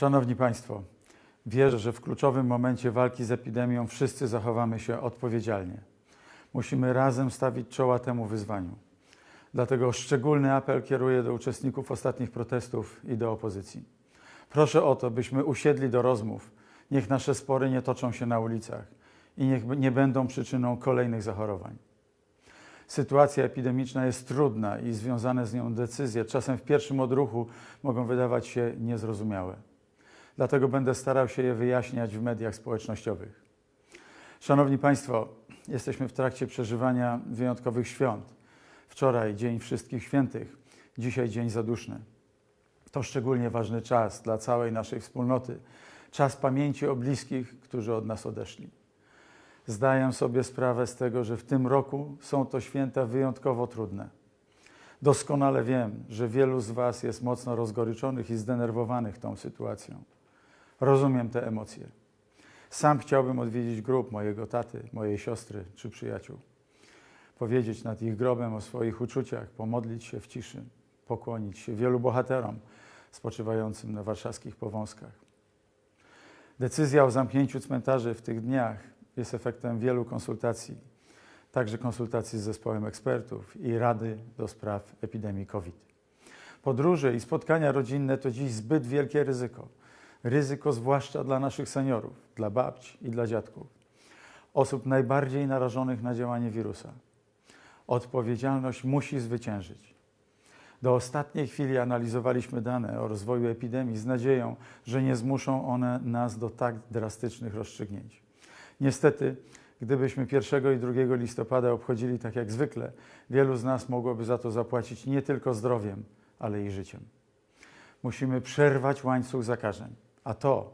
Szanowni Państwo, wierzę, że w kluczowym momencie walki z epidemią wszyscy zachowamy się odpowiedzialnie. Musimy razem stawić czoła temu wyzwaniu. Dlatego szczególny apel kieruję do uczestników ostatnich protestów i do opozycji. Proszę o to, byśmy usiedli do rozmów. Niech nasze spory nie toczą się na ulicach i niech nie będą przyczyną kolejnych zachorowań. Sytuacja epidemiczna jest trudna i związane z nią decyzje, czasem w pierwszym odruchu, mogą wydawać się niezrozumiałe. Dlatego będę starał się je wyjaśniać w mediach społecznościowych. Szanowni Państwo, jesteśmy w trakcie przeżywania wyjątkowych świąt. Wczoraj Dzień Wszystkich Świętych, dzisiaj Dzień Zaduszny. To szczególnie ważny czas dla całej naszej wspólnoty, czas pamięci o bliskich, którzy od nas odeszli. Zdaję sobie sprawę z tego, że w tym roku są to święta wyjątkowo trudne. Doskonale wiem, że wielu z Was jest mocno rozgoryczonych i zdenerwowanych tą sytuacją. Rozumiem te emocje. Sam chciałbym odwiedzić grób mojego taty, mojej siostry czy przyjaciół. Powiedzieć nad ich grobem o swoich uczuciach, pomodlić się w ciszy, pokłonić się wielu bohaterom spoczywającym na warszawskich powązkach. Decyzja o zamknięciu cmentarzy w tych dniach jest efektem wielu konsultacji, także konsultacji z zespołem ekspertów i Rady do spraw epidemii COVID. Podróże i spotkania rodzinne to dziś zbyt wielkie ryzyko. Ryzyko zwłaszcza dla naszych seniorów, dla babci i dla dziadków, osób najbardziej narażonych na działanie wirusa. Odpowiedzialność musi zwyciężyć. Do ostatniej chwili analizowaliśmy dane o rozwoju epidemii z nadzieją, że nie zmuszą one nas do tak drastycznych rozstrzygnięć. Niestety, gdybyśmy 1 i 2 listopada obchodzili tak jak zwykle, wielu z nas mogłoby za to zapłacić nie tylko zdrowiem, ale i życiem. Musimy przerwać łańcuch zakażeń, a to,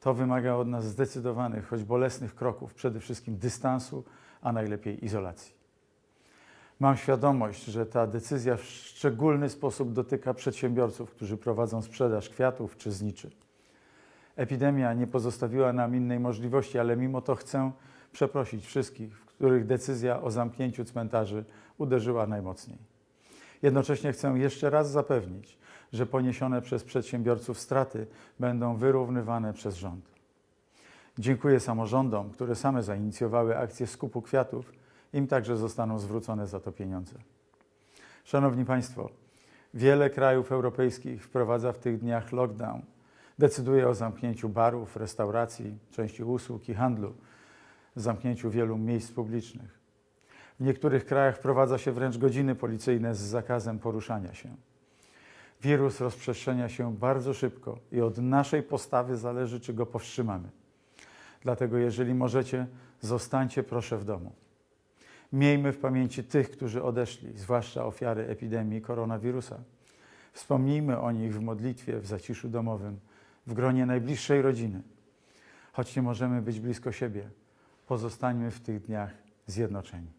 to wymaga od nas zdecydowanych, choć bolesnych kroków, przede wszystkim dystansu, a najlepiej izolacji. Mam świadomość, że ta decyzja w szczególny sposób dotyka przedsiębiorców, którzy prowadzą sprzedaż kwiatów czy zniczy. Epidemia nie pozostawiła nam innej możliwości, ale mimo to chcę przeprosić wszystkich, w których decyzja o zamknięciu cmentarzy uderzyła najmocniej. Jednocześnie chcę jeszcze raz zapewnić, że poniesione przez przedsiębiorców straty będą wyrównywane przez rząd. Dziękuję samorządom, które same zainicjowały akcję skupu kwiatów. Im także zostaną zwrócone za to pieniądze. Szanowni Państwo, wiele krajów europejskich wprowadza w tych dniach lockdown. Decyduje o zamknięciu barów, restauracji, części usług i handlu, zamknięciu wielu miejsc publicznych. W niektórych krajach wprowadza się wręcz godziny policyjne z zakazem poruszania się. Wirus rozprzestrzenia się bardzo szybko i od naszej postawy zależy, czy go powstrzymamy. Dlatego, jeżeli możecie, zostańcie proszę w domu. Miejmy w pamięci tych, którzy odeszli, zwłaszcza ofiary epidemii koronawirusa. Wspomnijmy o nich w modlitwie, w zaciszu domowym, w gronie najbliższej rodziny. Choć nie możemy być blisko siebie, pozostańmy w tych dniach zjednoczeni.